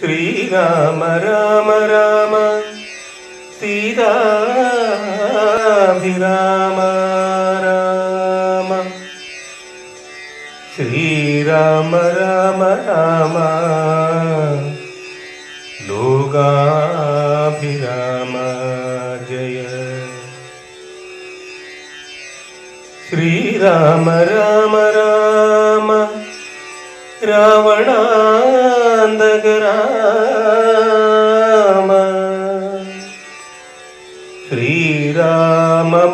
श्रीराम राम राम सीताभिराम राम। श्रीराम राम राम। लोगाभिराम जय। श्रीराम राम राम। रावणान्दगरा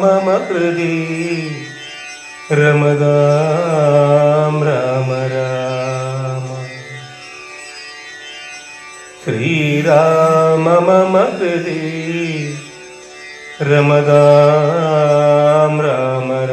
മമ ഹൃദി രമദാം രാമ രാമ ശ്രീരാമ മമ ഹൃദി രമദാം രാമ രാമ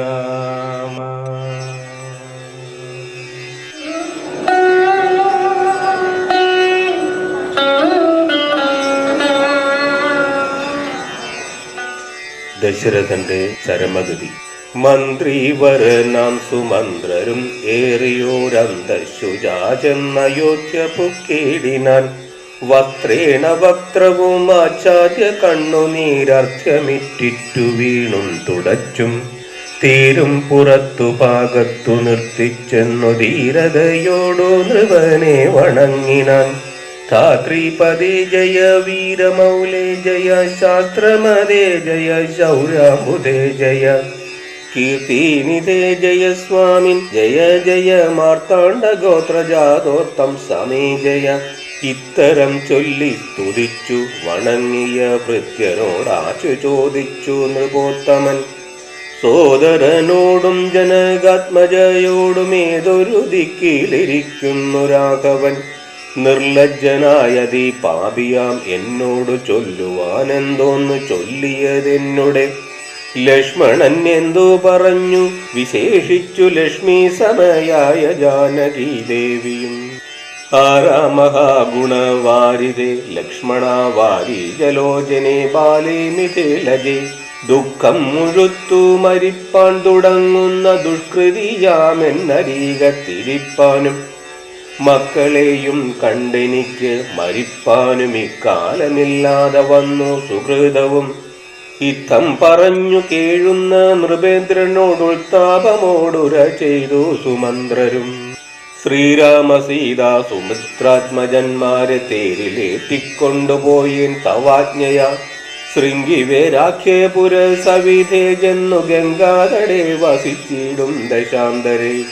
ദശരഥന്റെ ചരമഗതി. മന്ത്രിവരനാം സുമന്ത്രരും ഏറിയോരന്തശുജാചെന്നയോധ്യ പുക്കേടിനാൻ വസ്ത്രേണ വക്രവും ആചാര്യ കണ്ണുനീരർത്ഥ്യമിറ്റിറ്റു വീണും തുടച്ചും. തീരും പുറത്തു പാകത്തു നിർത്തിച്ചെന്നു ധീരതയോടു നൃവനെ വണങ്ങിനാൻ. ധാത്രീപദേ ജയ വീരമൗലേ ജയ ശാസ്ത്രമതേ ജയ ശൗര്യാമുദേ ജയ കീർത്തിനിധേ ജയ സ്വാമിൻ ജയ ജയ മാർത്താണ്ഡ ഗോത്രജാതോത്തം സമേ ജയ ഇത്തരം ചൊല്ലി സ്തുതിച്ചു വണങ്ങിയ ഭൃത്യനോടാച്ചു ചോദിച്ചു നൃപോത്തമൻ സോദരനോടും ജനകാത്മജയോടും ഏതൊരു ദിക്കിലിരിക്കുന്നു രാഘവൻ നിർലജ്ജനായതി പാപിയാം എന്നോട് ചൊല്ലുവാൻ എന്തോന്ന് ചൊല്ലിയതെന്നുടെ. ലക്ഷ്മണൻ എന്തു പറഞ്ഞു വിശേഷിച്ചു ലക്ഷ്മി സമയായ ജാനകി ദേവിയും. ആരാ മഹാഗുണവാരിതേ ലക്ഷ്മണ വാരി ജലോചനെ ബാലേ മിഥിലജേ ദുഃഖം മുഴുത്തു മരിപ്പാൻ തുടങ്ങുന്ന ദുഷ്കൃതിയാമെന്നരീകത്തിരിപ്പാനും മക്കളെയും കണ്ടെനിക്ക് മരിപ്പാനും ഇക്കാലമില്ലാതെ വന്നു സുഹൃതവും. ഇത്തം പറഞ്ഞു കേഴുന്ന നൃപേന്ദ്രനോടുത്താപമോടുര ചെയ്തു സുമന്ത്രരും. ശ്രീരാമ സീതാ സുമിത്രാത്മജന്മാരെ തേരിലേറ്റിക്കൊണ്ടുപോയേൻ തവാജ്ഞയ. ശൃംഗിവേരാഖ്യേപുര സവിധേ ഗംഗാതടേ വസിച്ചിടും ദശാന്തരേ.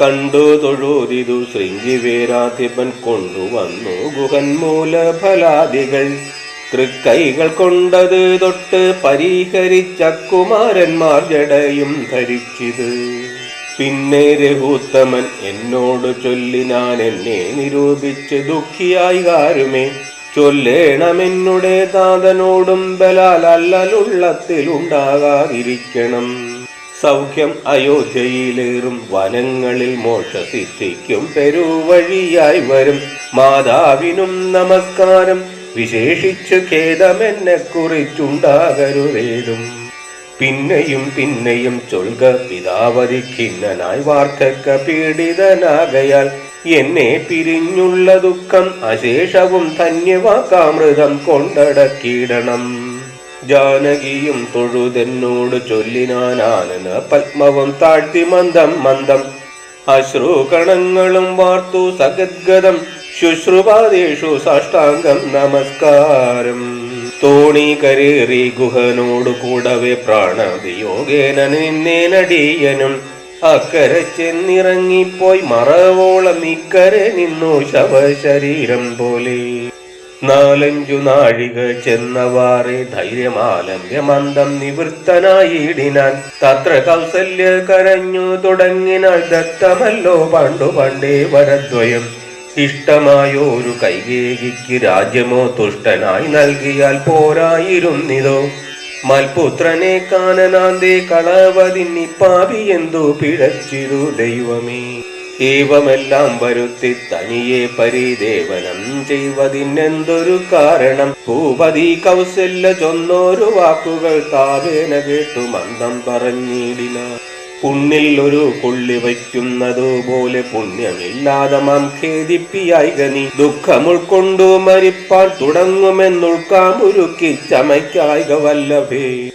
കണ്ടു തൊഴുതിതു ശൃംഗിവീരാധിപൻ കൊണ്ടുവന്നു ഗുഹന്മൂല ഫലാദികൾ തൃക്കൈകൾ കൊണ്ടത് തൊട്ട് പരിഹരിച്ച കുമാരന്മാർ ജടയും ധരിച്ചിത്. പിന്നെ രഘുത്തമൻ എന്നോട് ചൊല്ലി ഞാൻ എന്നെ നിരൂപിച്ച് ദുഃഖിയായി കാരുമേ ചൊല്ലേണമെന്നുടെ താതനോടും ബലാൽ അല്ലലുള്ളത്തിലുണ്ടാകാതിരിക്കണം സൗഖ്യം അയോധ്യയിലേറും വനങ്ങളിൽ മോക്ഷസിദ്ധിക്കും പെരുവഴിയായി വരും. മാതാവിനും നമസ്കാരം. വിശേഷിച്ചു ഖേദമെന്നെ കുറിച്ചുണ്ടാകരുതേതും പിന്നെയും പിന്നെയും ചൊൽക പിതാവതി ഖിന്നനായി വാർദ്ധക്ക പീഡിതനാകയാൽ എന്നെ പിരിഞ്ഞുള്ള ദുഃഖം അശേഷവും ധന്യവാക്കാമൃതം കൊണ്ടടക്കിയിടണം ജാനകിയും തൊഴുതെന്നോട് ചൊല്ലിനാനാനന പത്മവും താഴ്ത്തി മന്ദം മന്ദം. അശ്രുകണങ്ങളും വാർത്തു സഗദ്ഗതം ശുശ്രുപാദേഷു സാഷ്ടാംഗം നമസ്കാരം. തോണി കരേറി ഗുഹനോടു കൂടവെ പ്രാണവിയോഗേന നിന്നേനടിയനും അക്കരെ ചെന്നിറങ്ങിപ്പോയി മറവോളം ഇക്കരെ നിന്നു ശവശരീരം പോലെ. നാലഞ്ചു നാഴിക ചെന്നവാറെ ധൈര്യമാലമ്യ മന്ദം നിവൃത്തനായിടിനാൻ. തത്ര കൗസല്യ കരഞ്ഞു തുടങ്ങിനാൽ ദത്തമല്ലോ പണ്ടു പണ്ടേ വരദ്വയം. ഇഷ്ടമായോരു കൈകേകിക്ക് രാജ്യമോ തുഷ്ടനായി നൽകിയാൽ പോരായിരുന്നിതോ? മൽപുത്രനെ കാനനാന്തേ കളവതിന്നിപ്പാപി എന്തു പിഴച്ചിതു ദൈവമേ. ഏവമെല്ലാം വരുത്തി തനിയെ പരിദേവനം ചെയ്വതിനെന്തൊരു കാരണം? ഭൂപതി കൗസല്യ ചൊന്നോരു വാക്കുകൾ താവേന കേട്ടു മന്ദം പറഞ്ഞിടിന. പുണ്ണിൽ ഒരു പുള്ളി വയ്ക്കുന്നതുപോലെ പുണ്യമില്ലാതെ മാം ഖേദിപ്പിയായി ഗനി ദുഃഖം ഉൾക്കൊണ്ടു മരിപ്പാൻ തുടങ്ങുമെന്നുൾക്കാമുരുക്കി ചമയ്ക്കായിക വല്ലഭേ.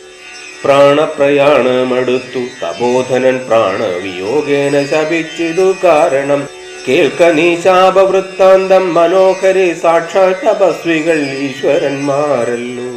പ്രാണപ്രയാണമെടുത്തു. തബോധനൻ പ്രാണവിയോഗേന ശപിച്ചിതു കാരണം. കേൾക്ക നീ ശാപവൃത്താന്തം മനോഹരി സാക്ഷാ തപസ്വികൾ ഈശ്വരന്മാരല്ലോ.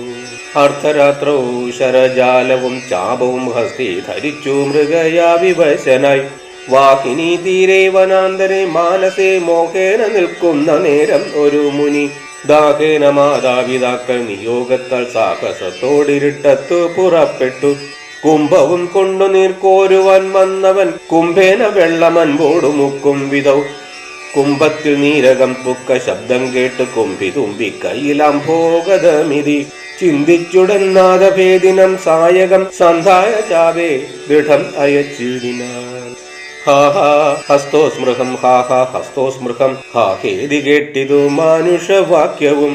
അർദ്ധരാത്രോ ശരജാലവും ചാപവും ഹസ്തി ധരിച്ചു മൃഗയാ വിവശനായി. വാഹിനി തീരെ വനാന്തരെ മാനസേ മോഹേന നിൽക്കുന്ന നേരം ഒരു മുനി ദാഹേന മാതാപിതാക്കൾ നിയോഗത്താൽ സാഹസത്തോടിരുട്ടത്തു പുറപ്പെട്ടു. കുംഭവും കൊണ്ടു നീർക്കോരുവാൻ വന്നവൻ കുംഭേന വെള്ളമൻപോടു മുക്കും വിധൗ. കുംഭത്തിൽ നീരകം പുക്ക ശബ്ദം കേട്ട് കുംഭി തുമ്പി കയ്യിലാം ഭോഗതമിതി ചിന്തിച്ചുടൻ നാദഭേദിനം സായകം സന്ധായ ചാവേ ദൃഢം അയച്ചിടിനാൻ. ഹാ ഹാ ഹസ്തോസ്മൃഹം ഹാ ഹാ ഹസ്തോസ്മൃഹം. ഹാ ഹേതി കേട്ടിതു മാനുഷവാക്യവും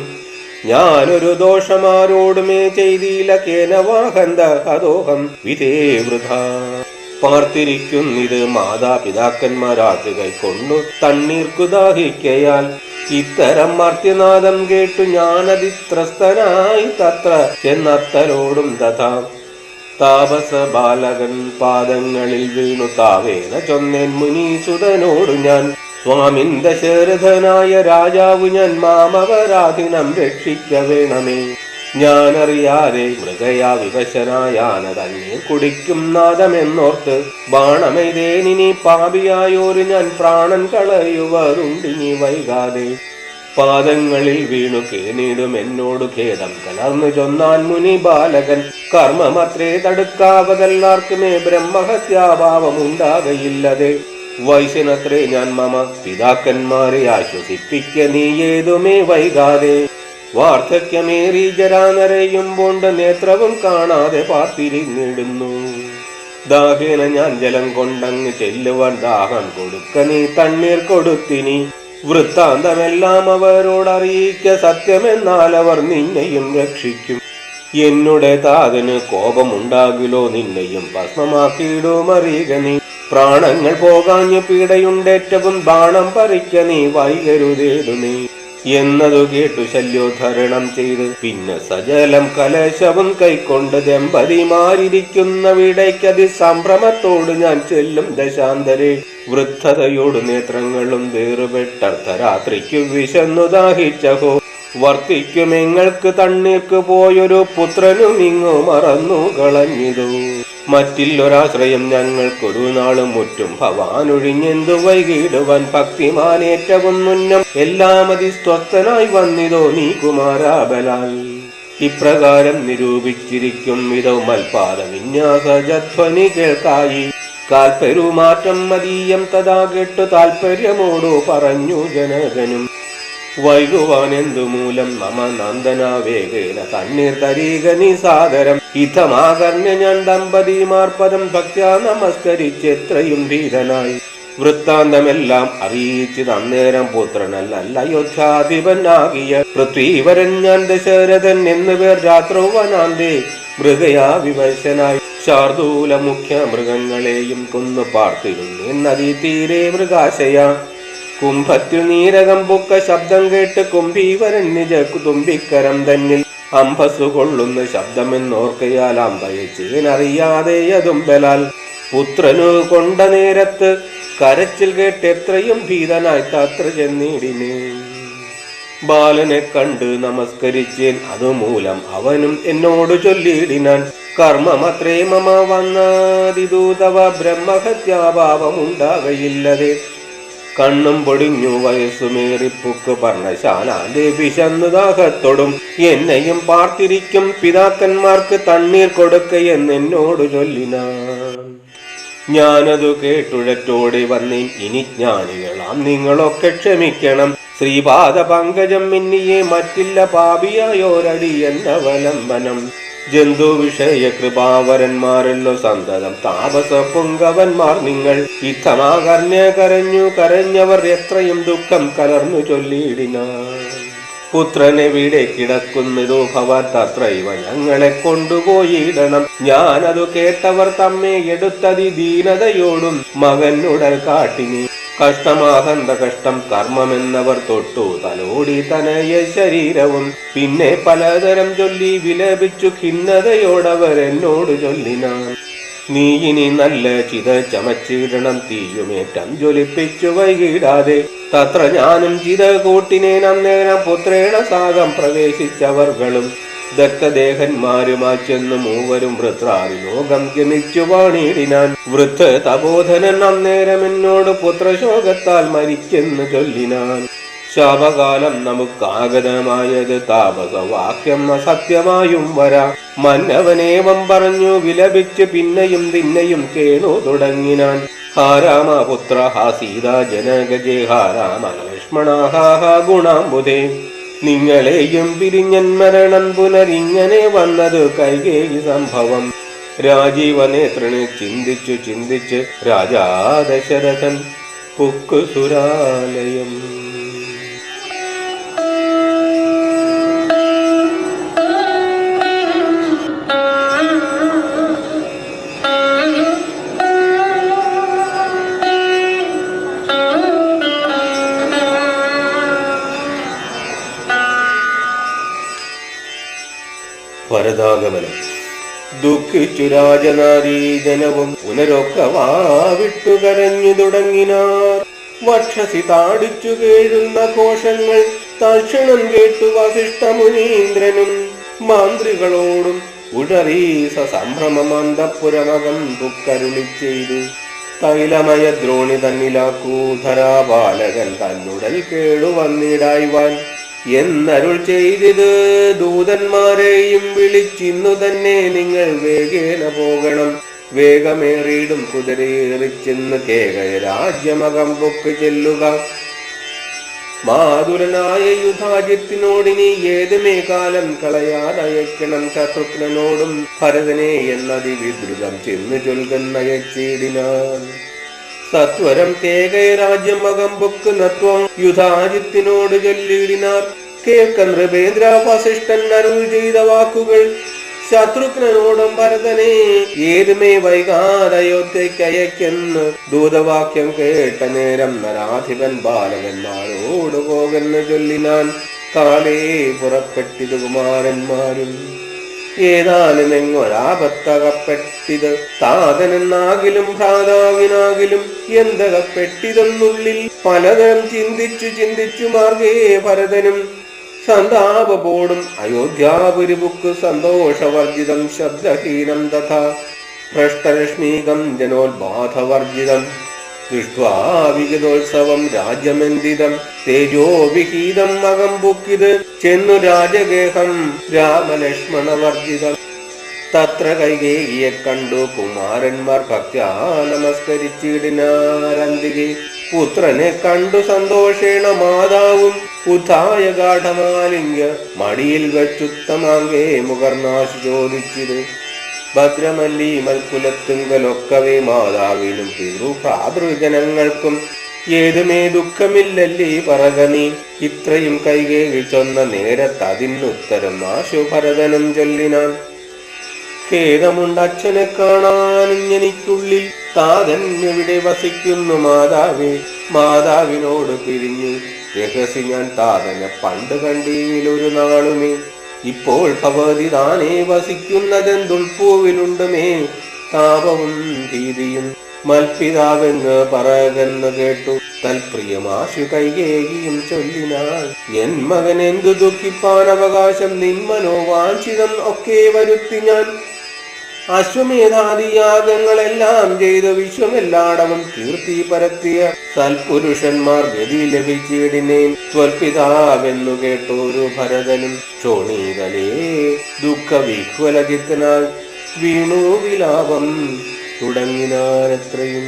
ഞാനൊരു ദോഷമാരോടുമേ ചെയ്തില്ല കേനവാഹന്ത ഹതോഹം വിധേ വൃഥ. പാർത്തിരിക്കുന്നിത് മാതാപിതാക്കന്മാരാത്ത് കൈക്കൊണ്ടു തണ്ണീർക്കു ദാഹിക്കയാൽ ഇത്തരം മർത്യനാദം കേട്ടു ഞാനതിത്രസ്തനായി തത്ര എന്നത്തരോടും തഥാ താപസ ബാലകൻ പാദങ്ങളിൽ വീണു താവേന ചൊന്നേൻ മുനീസുതനോടു ഞാൻ. സ്വാമിൻ ദശരഥനായ രാജാവു ഞാൻ മാമവരാധിനം രക്ഷിക്ക വേണമേ. ഞാനറിയാതെ മൃഗയാ വിവശനായാണ് തന്നെ കുടിക്കും നാദമെന്നോർത്ത് ബാണമെയ്തേനിനി പാപിയായോര് ഞാൻ പ്രാണൻ കളയുവതുണ്ടിനി വൈകാതെ. പാദങ്ങളിൽ വീണു കേനീടും എന്നോട് ഖേദം. കലർന്നു ചൊന്നാൻ മുനി ബാലകൻ കർമ്മമത്രേ തടുക്കാവതെല്ലാർക്കുമേ ബ്രഹ്മഹത്യാഭാവം വയസ്സിനത്രേ ഞാൻ മമ പിതാക്കന്മാരെ ആശ്വസിപ്പിക്ക നീ ഏതുമേ വൈകാതെ. വാർദ്ധക്യമേറി ജരാനരയും ജരാനരയുമ്പോണ്ട് നേത്രവും കാണാതെ പാർത്തിരിഞ്ഞിടുന്നു ദാഹേന ഞാൻ ജലം കൊണ്ടങ്ങ് ചെല്ലുവാൻ ദാഹം കൊടുക്ക നീ തണ്ണീർ കൊടുത്തിനി. വൃത്താന്തമെല്ലാം അവരോടറിയിക്ക സത്യമെന്നാൽ അവർ നിന്നെയും രക്ഷിക്കും. എന്നുടെ താതന് കോപമുണ്ടാകിലോ നിന്നെയും ഭസ്മമാക്കിയിടുമറിയുക നീ. പ്രാണങ്ങൾ പോകാഞ്ഞ് പീഡയുണ്ടേറ്റവും ബാണം പറിക്ക നീ വൈകരുതേതു നീ. എന്നതു കേട്ടു ശല്യോധരണം ചെയ്ത്. പിന്നെ സജലം കലശവും കൈക്കൊണ്ട് ദമ്പതിമാരിരിക്കുന്ന വിടയ്ക്കതി സംഭ്രമത്തോട് ഞാൻ ചെല്ലും ദശാന്തരെ. വൃദ്ധതയോട് നേത്രങ്ങളും വേറുപെട്ടർദ്ധരാത്രിക്കു വിശന്നു ദാഹിച്ചഹോ. വർത്തിക്കുമെങ്ങൾക്ക് തണ്ണീർക്ക് പോയൊരു പുത്രനും ഇങ്ങു മറന്നു കളഞ്ഞിതു. മറ്റില്ലൊരാശ്രയം ഞങ്ങൾക്കൊരു നാളും മുറ്റും ഭവാനൊഴിഞ്ഞെന്തു വൈകിടുവാൻ ഭക്തിമാനേറ്റവും മുന്നം എല്ലാം അതിസ്വസ്ഥനായി വന്നിതോ നീ കുമാരാബലാൽ. ഇപ്രകാരം നിരൂപിച്ചിരിക്കും ഇതോ മൽപാദ വിന്യാസജധ്വനി കേൾക്കായി. കാൽപ്പെരുമാറ്റം മതീയം തഥാ കേട്ടു താൽപര്യമോടു പറഞ്ഞു ജനകനും. വൈകുവാൻ എന്തു മൂലം നമ നന്ദനാവേഗേന തണ്ണീർ തരീക നീ സാദരം. ഇതമാകർണ്യ ഞാൻ ദമ്പതിമാർപ്പദം ഭക്ത്യാ നമസ്കരിച്ചെത്രയും ഭീതനായി. വൃത്താന്തമെല്ലാം അറിയിച്ചത് തന്നേരം പുത്രനല്ല അയോധ്യാധിപനാകിയ പൃഥ്വീവരൻ ഞാൻ ദശരഥൻ എന്നുപേർ രാത്രൗവനാന്തേ മൃഗയാ വിവശനായി ശാർദൂല മുഖ്യ മൃഗങ്ങളെയും കൊന്നു പാർത്തിരുന്നു. നദീ തീരെ മൃഗാശയ. കുംഭത്തിൽ നീരകം പൊക്ക ശബ്ദം കേട്ട് കുംഭീവരൻ നിജ തുമ്പിക്കരം തന്നിൽ. അമ്പസു കൊള്ളുന്ന ശബ്ദമെന്നോർക്കയാൽ അമ്പയച്ചേനറിയാതെ അതും ബലാൽ പുത്രനു കൊണ്ട നേരത്ത് കരച്ചിൽ കേട്ട് എത്രയും ഭീതനായി തത്ര ചെന്നിടിനെ. ബാലനെ കണ്ട് നമസ്കരിച്ചേൻ അതുമൂലം അവനും എന്നോട് ചൊല്ലിയിടിനാൻ കർമ്മമത്രേ മമ വന്നാതിദൂതവ ബ്രഹ്മഹത്യാഭാവമുണ്ടാകയില്ലതെ. കണ്ണും പൊടിഞ്ഞു വയസ്സുമേറിപ്പുക്ക് ദേവി വിശന്നു ദാഹത്തോടും എന്നെയും പാർത്തിരിക്കും പിതാക്കന്മാർക്ക് തണ്ണീർ കൊടുക്ക എന്നോട് ചൊല്ലിനാൻ ഞാനതു കേട്ടുഴറ്റോടി വന്നേൻ ഇനി ജ്ഞാനികളാം. നിങ്ങളൊക്കെ ക്ഷമിക്കണം. ശ്രീപാദ പങ്കജം മിന്നിയെ മറ്റില്ല പാപിയായോരടി എന്നവലംബനം ജന്തു വിഷയ കൃപാവരന്മാരല്ലോ സന്തതം. താപസ പൊങ്കവന്മാർ നിങ്ങൾ. ഇത്തമാകർണ്യ കരഞ്ഞു കരഞ്ഞവർ എത്രയും ദുഃഖം കലർന്നു ചൊല്ലിയിടിനാൾ. പുത്രനെ വീടെ കിടക്കുന്നതോ ഭവത്തത്ര തത്രൈവ ഞങ്ങളെ കൊണ്ടുപോയിടണം. ഞാനതു കേട്ടവർ തമ്മെ എടുത്തതി ദീനതയോടും മകനുടൽ കാട്ടിനി. കഷ്ടമാകന്ത കഷ്ടം കർമ്മമെന്നവർ തൊട്ടു. തലോടി തനയ ശരീരവും പിന്നെ പലതരം ചൊല്ലി വിലപിച്ചു ഖിന്നതയോടവർ എന്നോട് ചൊല്ലിനാൻ. നീ ഇനി നല്ല ചിത ചമച്ചിടണം തീയുമേറ്റം ജ്വലിപ്പിച്ചു വൈകിടാതെ. തത്ര ഞാനും ചിത കൂട്ടിനേൻ അന്നേരം പുത്രേണ സാഗം പ്രവേശിച്ചവർകളും ദത്തദേഹന്മാരുമായി ചെന്ന് മൂവരും വൃത്രാതി ലോകം ഗമിച്ചു വാണിടിനാൻ. വൃദ്ധ തപോധനൻ അന്നേരം എന്നോട് പുത്രശോകത്താൽ മരിച്ചെന്ന് ചൊല്ലിനാൻ. ശാപകാലം നമുക്കാഗതമായത് താപസവാക്യം അസത്യമായും വരാ. മന്നവനേവം പറഞ്ഞു വിലപിച്ച് പിന്നെയും പിന്നെയും കേണു തുടങ്ങിനാൻ. ഹാ രാമപുത്ര ഹാ സീതാ ജനകജേ ഹാ രാമ ലക്ഷ്മണ ഹാ ഹാ ഗുണാംബുധേ. നിങ്ങളെയും പിരിഞ്ഞൻ മരണം പുനരിങ്ങനെ വന്നത് കൈകേയി സംഭവം. രാജീവനേത്രനെ ചിന്തിച്ചു ചിന്തിച്ച് രാജാ ദശരഥൻ പുക്കു ഭരതാഗമനം ദുഃഖിച്ചു രാജനാരീജനവും പുനരൊക്കെ വാവിട്ടു കരഞ്ഞു തുടങ്ങിനാർ. വക്ഷസി താടിച്ചു കേഴുന്ന കോശങ്ങൾ തക്ഷണം കേട്ടു വസിഷ്ഠ മുനീന്ദ്രനും മാന്ത്രികളോടും ഉടറീസ സംഭ്രമമന്തപുരമകം ദുഃഖരുളി ചെയ്തു. തൈലമയ ദ്രോണി തന്നിലാക്കൂ ധരാപാലകൻ തന്നുടൽ കേടു വന്നിടായ്വാൻ. എന്നരുൾ ചെയ്തിത് ദൂതന്മാരെയും വിളിച്ചിന്നു തന്നെ നിങ്ങൾ വേഗേന പോകണം. വേഗമേറിയിടും കുതിരയേറിച്ചെന്ന് കേകയ രാജ്യമകം പൊക്ക് ചെല്ലുക. മാതുരനായ യുധാജിത്തിനോടിനി ഏതുമേ കാലം കളയാനയക്കണം ശത്രുഘ്നനോടും ഭരതനെ എന്നതി വിദ്രുതം ചെന്നു ചൊൽകന്നയച്ചിടിനാൻ സത്വരം കേകയ രാജ്യം അകമ്പൊക്ക് നത്വം യുധാജിത്തിനോട് ചൊല്ലിയിടിനാർ. കേൾക്ക നൃപേന്ദ്ര വസിഷ്ഠൻ അരുൾ ചെയ്ത വാക്കുകൾ ശത്രുഘ്നോടും ഭരതനെ ഏതുമേ വൈകാതയോധ്യക്കയക്കെന്ന് ദൂതവാക്യം കേട്ട നേരം നരാധിപൻ ബാലകന്മാരോട് പോകെന്ന് ചൊല്ലിനാൻ. കാലേ പുറപ്പെട്ടിത് കുമാരന്മാരും ഏതാനും എങ്ങൊരാപത്തകപ്പെട്ടിത് താതനെന്നാകിലും ഭ്രാതാവിനാകിലും എന്തകപ്പെട്ടിതെന്നുള്ളിൽ പലതരം ചിന്തിച്ചു ചിന്തിച്ചു മാർഗേ ഭരതനും സന്താപപോടും അയോധ്യാപുരിബുക്ക് സന്തോഷവർജിതം ശബ്ദഹീനം തഥാ ഭ്രഷ്ടരശ്മീകം ജനോത്ബാധവർജിതം ദൃഷ്ട്വാ വിഗതോത്സവം രാജ്യമെന്തിതം? തേജോവിഹീതം അകം പൊക്കിത് ചെന്നു രാജഗേഹം രാമലക്ഷ്മണവർജിതം. തത്ര കൈകേകിയെ കണ്ടു കുമാരന്മാർ ഭക്ത്യാ നമസ്കരിച്ചിടിനാരന്തികെ പുത്രനെ കണ്ടു സന്തോഷേണ മാതാവും. ഉദ്ധായ ഗാഠമാലിംഗ മടിയിൽ വെച്ചുത്തമാങ്കേ മുഖർനാശു ചോദിച്ചിത്. ഭദ്രമല്ലി മൽക്കുലത്തുങ്കലൊക്കവേ മാതാവിനും പിതൃഭാതൃജനങ്ങൾക്കും ഏതുമേ ദുഃഖമില്ലല്ലേ പറക നീ. ഇത്രയും കൈകേഴി ചൊന്ന നേരത്തതിനുത്തരം നാശു ഭരതനും ചൊല്ലിനാൻ. ഖേദമുണ്ട് അച്ഛനെ കാണാൻ എനിക്കുള്ളിൽ താതൻ എവിടെ വസിക്കുന്നു മാതാവേ. മാതാവിനോട് പിരിഞ്ഞു രഹസി ഞാൻ താതനെ പണ്ട് കണ്ടീലൊരു നാളുമേ. ഇപ്പോൾ ഭഗവതി താനേ വസിക്കുന്നതെന്തുൾപ്പൂവിലുണ്ടുമേ താപവും ഭീതിയും മൽപിതാവെന്ന് പറകെന്ന് കേട്ടു. തൽപ്രിയമാശു കൈകേകിയും ചൊല്ലിനാൾ എൻ മകൻ എന്തു ദുഃഖിപ്പാൻ അവകാശം നിന്മനോ വാഞ്ചിതം ഒക്കെ വരുത്തി ഞാൻ. അശ്വമേധാദിയാഗങ്ങളെല്ലാം ചെയ്ത് വിശ്വമെല്ലാടവും കീർത്തി പരത്തിയ സൽപുരുഷന്മാർ ഗതി ലഭിച്ചിടിനേൻ ത്വൽപിതാവെന്നു കേട്ടോരു ഭരതനും. ചോണീതലേ ദുഃഖവിഹ്വലചിത്തനാൽ വീണു വിലാപം തുടങ്ങിനാരത്രയും.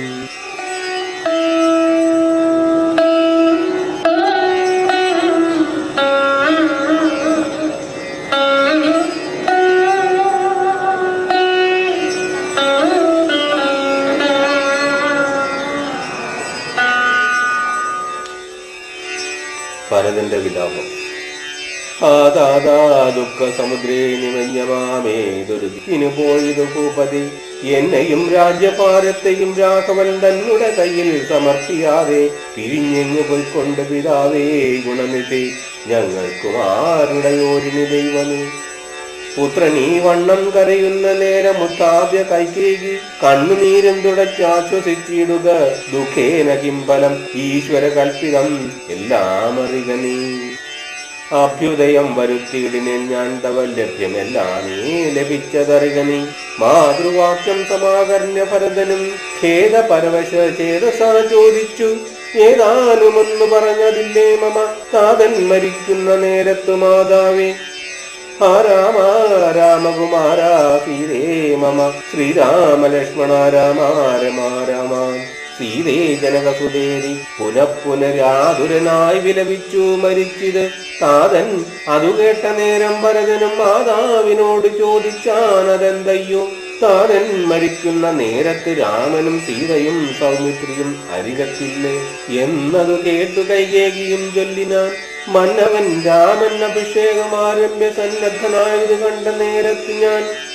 ദുഃഖ സമുദ്രേ നിമയ്യവാമേ ദുരിതിനു പോയതു ഭൂപതി. എന്നെയും രാജ്യഭാരത്തെയും രാഘവൻ തന്നുടെ കയ്യിൽ സമർപ്പിയാതെ പിരിഞ്ഞെങ്ങു പോയിക്കൊണ്ട് പിതാവേ ഗുണനിധി. ഞങ്ങൾക്കും ആരുടെയോരിനി ദൈവമേ? ഈ വണ്ണം കരയുന്ന നേരം മുത്താദ്യ കൈകേകി കണ്ണുനീരും തുടച്ചാശ്വസിച്ചിടുക ദുഃഖേന കിംബലം ഈശ്വര കൽപ്പിതം എല്ലാം അറിക നീ. അഭ്യുദയം വരുത്തിയിടിനെ ഞാൻ തവ നീ ലഭിച്ചതറിക നീ. മാതൃവാക്യം സമാകർണ്യ ഭരതനും ഖേദ പരവശ ചേതസാ ചോദിച്ചു. ഏതാനുമൊന്നു പറഞ്ഞതില്ലേ മമ? താതൻ മരിക്കുന്ന നേരത്തു മാതാവേ. ആ രാമ രാമകുമാര മമ. ശ്രീരാമ ലക്ഷ്മണ രാമ. സീതേ ജനകസുദേരി പുനഃപുനരാതുരനായി വിലപിച്ചു മരിച്ചിത് താതൻ അതു കേട്ട നേരം ഭരതനും മാതാവിനോട് ചോദിച്ചാനതെന്തയ്യോ? താതൻ മരിക്കുന്ന നേരത്ത് രാമനും സീതയും സൗമിത്രിയും അരികത്തില്ലേ? എന്നതു കേട്ടു കൈകേകിയും ചൊല്ലിനാൻ. മന്നവൻ രാമൻ അഭിഷേകം ആരംഭ്യ സന്നദ്ധനായത് കണ്ട നേരത്ത് ഞാൻ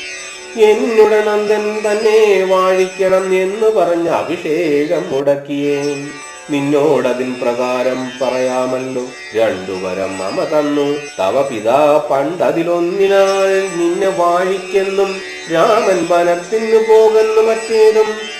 എന്നുടെ നന്ദൻ തന്നെ വാഴിക്കണം എന്ന് പറഞ്ഞ അഭിഷേകം മുടക്കിയേ. നിന്നോടതിൻ പ്രകാരം പറയാമല്ലോ. രണ്ടു വരം മമ തന്നു. തവ പിതാ പണ്ടതിലൊന്നിനാൽ നിന്നെ വാഴിക്കെന്നും രാമൻ വനത്തിനു പോകുന്നു മറ്റേതും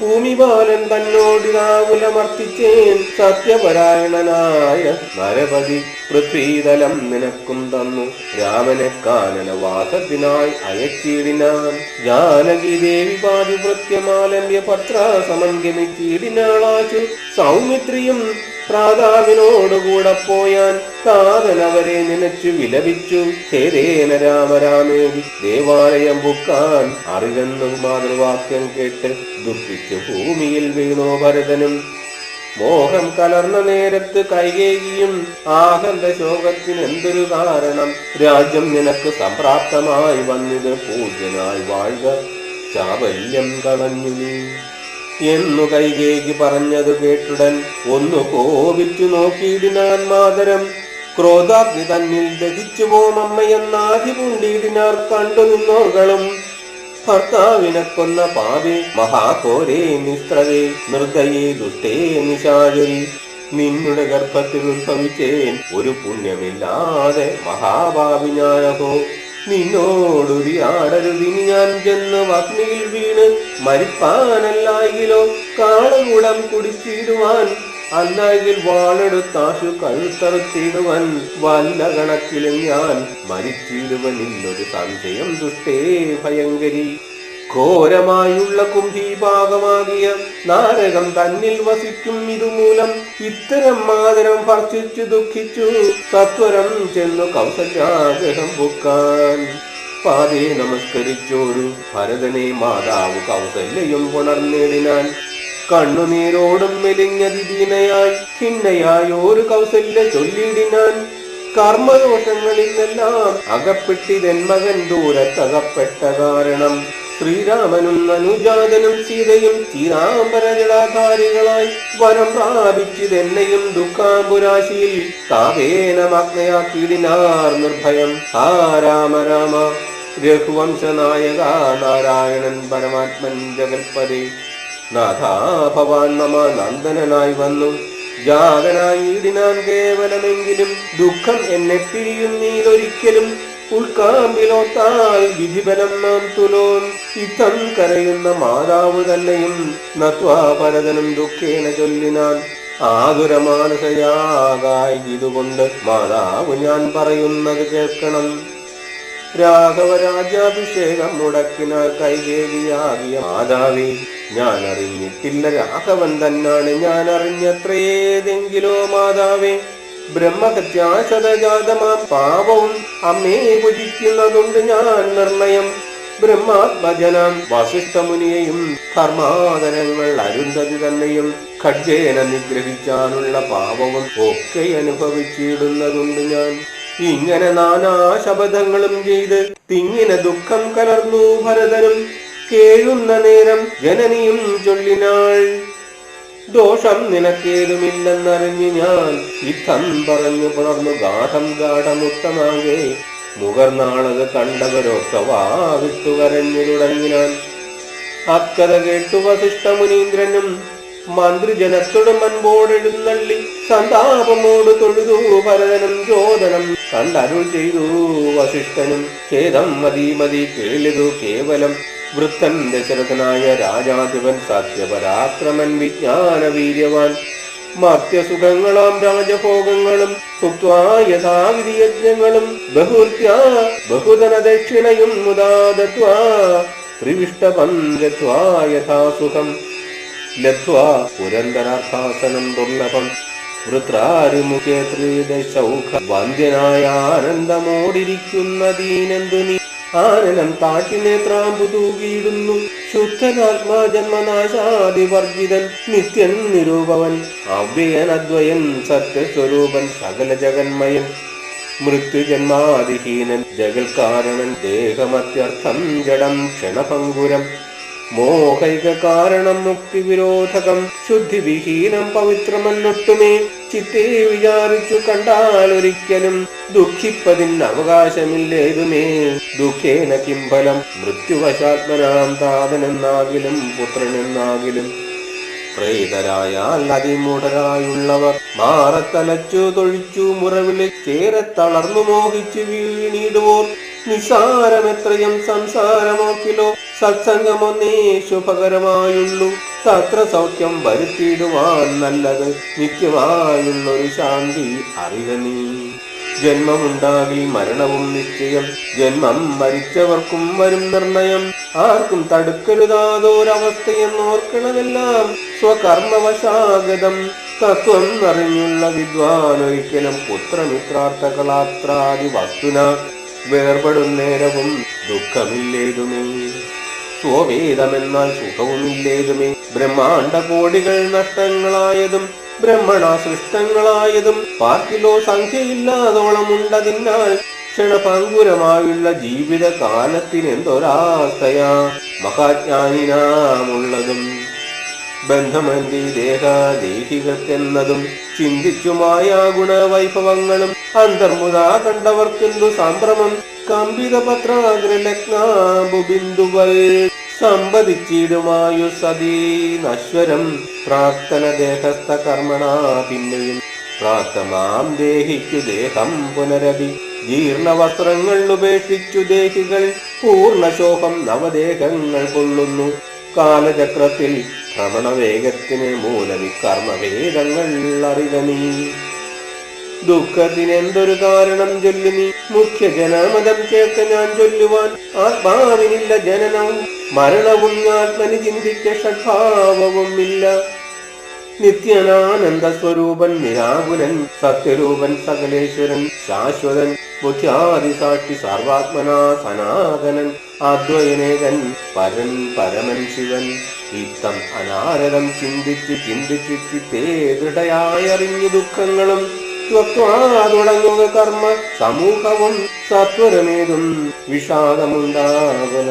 ഭൂമിപാലൻ തന്നോടിതാകുലമർത്തിച്ചേൻ സത്യപരായണനായ നരപതി പൃഥ്വീതലം നിനക്കും തന്നു. രാമനെ കാനന വാസത്തിനായി അയച്ചിടിനാൻ. ജാനകി ദേവി പാതിവൃത്യമാലമ്യ പത്ര സമംഗമിച്ചിടിനാളാച്ചു സൗമിത്രിയും പ്രാതാവിനോടുകൂടെ പോയാൻ താതനവരെ നനച്ചു വിലപിച്ചു. ഹേരേന രാമരാമേവി ദേവാലയം ബുക്കാൻ അറിവെന്നും മാതൃവാക്യം കേട്ട് ദുഃഖിച്ചു. ഭൂമിയിൽ വീണോ ഭരതനും. മോഹം കലർന്ന നേരത്ത് കൈകേകിയും ആഹന്ത ശോകത്തിന് എന്തൊരു കാരണം? രാജ്യം നിനക്ക് സംപ്രാപ്തമായി വന്നിത് പൂജ്യനായി വാഴുക. ചാബല്യം കളഞ്ഞു നീ. എന്നു കൈകേകി പറഞ്ഞത് കേട്ടുടൻ ഒന്നു കോപിച്ചു നോക്കിയിടിനാൻ മാതരം. ക്രോധാഗ്നി തന്നിൽ ദഹിച്ചു പോമമ്മയെന്നാധി പൂണ്ടിയിടിനാർ കണ്ടു നിന്നോർകളും. ഭർത്താവിനെ കൊന്ന പാപി മഹാഘോരേ നിസ്ത്രവേ നിർദ്ദയേ ദുഷ്ടേ നിശാചരി. നിന്നുടെ ഗർഭത്തിൽ ഉത്ഭവിച്ചേൻ ഒരു പുണ്യമില്ലാതെ മഹാഭാവി ഞാനഹോ നിന്നോടുരിയാടരുതിനി ഞാൻ ചെന്ന് അഗ്നിയിൽ വീണ് മരിപ്പാനല്ലായിലോ കാളകുടം കുടിച്ചിടുവാൻ അല്ലായെങ്കിൽ വാളെടുത്താശു കഴുത്തറുത്തിടുവൻ വല്ല കണക്കിലും ഞാൻ മരിച്ചിടുവനില്ലൊരു സംശയം ദുഷ്ടേ ഭയങ്കരി. ഘോരമായുള്ള കുംഭീഭാഗമാകിയ നാരകം തന്നിൽ വസിക്കും ഇതുമൂലം ഇത്തരം മാതരം ഭർഷിച്ചു ദുഃഖിച്ചു സത്വരം ചെന്നു കൗസല്യാഗ്രഹം ബുക്കാൻ പാതേ നമസ്കരിച്ചോരു ഭരതനെ മാതാവ് കൗസല്യയും പുണർന്നേടിനാൻ. കണ്ണുനീരോടും മെലിഞ്ഞതിദീനയായി ഖിന്നയായി കൗസല്യ ചൊല്ലിയിടിനാൻ കർമ്മദോഷങ്ങളിൽ നിന്നെല്ലാം അകപ്പെട്ടിതെൻ മകൻ ദൂരത്തകപ്പെട്ട കാരണം. ശ്രീരാമനും അനുജാതനും സീതയും ചീരാംബരജടാധാരികളായി വനം പ്രാപിച്ചിതെന്നെയും ദുഃഖാംബുരാശിയിൽ താപേനമഗ്നയാക്കിയിടിനാർ നിർഭയം. ആ രാമ രാമ രഘുവംശനായക നാരായണൻ പരമാത്മൻ ജഗൽപതി നാഥാ ഭവാൻ മമ നന്ദനായി വന്നു. ജാതനായിടിനാൻ കേവലമെങ്കിലും ദുഃഖം എന്നെ പിരിയുന്നീലൊരിക്കലും ഉൾക്കാമ്പിലോത്താൽ വിധിബലം നാം തുലോൻ. ഇത്തം കരയുന്ന മാതാവ് തന്നെയും നത്വാ പരതനും ദുഃഖേന ചൊല്ലിനാൻ. ആതുരമാനസയാകായി ഇതുകൊണ്ട് മാതാവ് ഞാൻ പറയുന്നത് കേൾക്കണം. രാഘവ രാജ്യാഭിഷേകം മുടക്കിനാൽ കൈകേകിയാകിയ മാതാവി ഞാൻ അറിഞ്ഞിട്ടില്ല രാഘവൻ തന്നാണ് ഞാൻ അറിഞ്ഞത്രയേതെങ്കിലോ മാതാവേ. ബ്രഹ്മഹത്യാശതജാതമാം പാപവും അമ്മേ ഭുജിക്കുന്നതുണ്ട് ഞാൻ നിർണയം. ബ്രഹ്മാത്മജനം വസിഷ്ഠമുനിയെയും ധർമാദരങ്ങൾ അരുന്ധതി തന്നെയും ഖഡ്ജേന നിഗ്രഹിക്കാനുള്ള പാപവും ഒക്കെ അനുഭവിച്ചിടുന്നതുണ്ട് ഞാൻ. ഇങ്ങനെ നാനാ ശപഥങ്ങളും ചെയ്ത് തിങ്ങിന ദുഃഖം കലർന്നു ഭരതനും കേഴുന്ന നേരം ജനനിയും ചൊല്ലിനാൾ ദോഷം നിനക്കേതുമില്ലെന്നറിഞ്ഞു ഞാൻ ഇത്തം പറഞ്ഞു പുണർന്നു ഗാഠം ഗാഠമുത്തമാകെ മുകർനാളത് കണ്ടവരൊക്കെ വാവിട്ടു വരഞ്ഞു കരഞ്ഞു തുടങ്ങിനാൻ അക്കഥ കേട്ടു വസിഷ്ഠ മുനീന്ദ്രനും മന്ത്രിജനത്തോട് മൻപോടെഴുന്നള്ളി സന്താപമോട് തൊഴുതു ഭരതനും ചോദനം കണ്ടരുൾ ചെയ്തു വസിഷ്ഠനും. ഖേദം മതി മതി കേളിതു കേവലം വൃത്തൻ ദശരഥനായ രാജാധിപൻ സത്യപരാക്രമൻ വിജ്ഞാന വീര്യവാൻ മർത്യസുഖങ്ങളാം രാജഭോഗങ്ങളും യഥാവിധി യജ്ഞങ്ങളും ബഹുർത്യാ ബഹുധന ദക്ഷിണയും മുദാദത്വാ ത്രിവിഷ്ടപം ഗത്വാ യഥാസുഖം. ലത്വാ പുരന്തരാർത്ഥാസനം ദുർലഭം. വൃത്രാരിമുഖേ ത്രിദശൗഖ വന്ദ്യനായ ആനന്ദമോടിരിക്കുന്ന ദീനന്തു നീ ആനനം താട്ടി നേത്രാമ്പു തൂകിയിടുന്നു? ശുദ്ധനാത്മാ ജന്മനാശാദിവർജിതൻ നിത്യൻ നിരൂപവൻ. അവ്യയനദ്വയൻ സത്യസ്വരൂപൻ സകല ജഗന്മയൻ. മൃത്യുജന്മാതിഹീനൻ ജഗൽകാരണൻ ദേഹമത്യർത്ഥം ജഡം ക്ഷണഭങ്കുരം മോഹൈക കാരണം മുക്തി വിരോധകം ശുദ്ധിവിഹീനം പവിത്രമല്ലൊട്ടുമേ ചിത്തേ വിചാരിച്ചു കണ്ടാൽ ഒരിക്കലും ദുഃഖിപ്പതിന് അവകാശമില്ലേതുമേ. ദുഃഖേന കിംഫലം മൃത്യുവശാത്മനാം താതനെന്നാകിലും പുത്രനെന്നാകിലും. പ്രേതരായാൽ അതിമൂഢരായുള്ളവർ മാറത്തലച്ചു തൊഴിച്ചു മുറവിലെ ചേരെ തളർന്നു മോഹിച്ചു വീണിടുവോർ. നിസാരമെത്രയും സംസാരമോക്കിലോ സത്സംഗമൊന്നേ ശുഭകരമായുള്ളൂ തത്ര സൗഖ്യം വരുത്തിയിടുവാൻ നല്ലത് നിത്യമായുള്ളൊരു ശാന്തി അറിക നീ. ജന്മമുണ്ടാകിൽ മരണവും നിശ്ചയം. ജന്മം മരിച്ചവർക്കും വരും നിർണയം. ആർക്കും തടുക്കരുതാതൊരവസ്ഥയെന്നോർക്കണമെല്ലാം സ്വകർമ്മവശാഗതം. തത്വം അറിഞ്ഞുള്ള വിദ്വാൻ ഒരിക്കലും പുത്രമിത്രാർത്ഥകളാത്രാദി വസ്തുന വേർപെടുന്നേരവും ദുഃഖമില്ലേതുമേ? സ്വവേദമെന്നാൽ സുഖവുമില്ലേതുമേ? ബ്രഹ്മാണ്ട കോടികൾ നഷ്ടങ്ങളായതും ബ്രഹ്മണ സൃഷ്ടങ്ങളായതും പാർക്കിലോ സംഖ്യയില്ലാതോളം ഉണ്ടതിനാൽ ക്ഷണപങ്കുരമായുള്ള ജീവിത കാലത്തിനെന്തൊരാസ്ഥയാ മഹാജ്ഞാനിനാമുള്ളതും ബന്ധമന്തി ദേഹാദേഹികത്തെന്നതും ചിന്തിച്ചുമായ ഗുണവൈഭവങ്ങളും അന്തർമുദാ കണ്ടവർക്കെന്തു സംഭ്രമം കമ്പിത പത്രാഗ്രലഗ്നാബുബിന്ദുവൽ സമ്പതിച്ചിടുമായു സതീ നശ്വരം പ്രാക്തന ദേഹസ്ഥ കർമ്മണ പിന്നെയും പ്രാപ്തമാം ദേഹിച്ചു ദേഹം പുനരപി ജീർണ വസ്ത്രങ്ങൾ ഉപേക്ഷിച്ചു ദേഹികൾ പൂർണശോഭം നവദേഹങ്ങൾ കൊള്ളുന്നു. കാലചക്രത്തിൽ ഭ്രമണവേഗത്തിന് മൂലമി കർമ്മവേദങ്ങൾ അറിക നീ ദുഃഖത്തിനെന്തൊരു കാരണം ചൊല്ലു നീ? മുഖ്യ ജനമതം കേൾക്ക ഞാൻ ചൊല്ലുവാൻ ആത്മാവിനില്ല ജനനവും മരണവും ആത്മനി ചിന്തിക്ക ഷഡ്ഭാവവും ഇല്ല നിത്യനാനന്ദ സ്വരൂപൻ നിരാകുലൻ സത്യരൂപൻ സകലേശ്വരൻ ശാശ്വതൻ ബുദ്ധ്യാദിസാക്ഷി സർവാത്മനാ സനാതനൻ. അദ്വയനേകൻ പരൻ പരമൻ ശിവൻ ഇത്തം അനാരതം ചിന്തിച്ച് ചിന്തിച്ച് ദൃഢയായറിഞ്ഞു ദുഃഖങ്ങളും തുടങ്ങുക കർമ്മ സമൂഹവും സത്വരമേതും വിഷാദമുണ്ടാകല.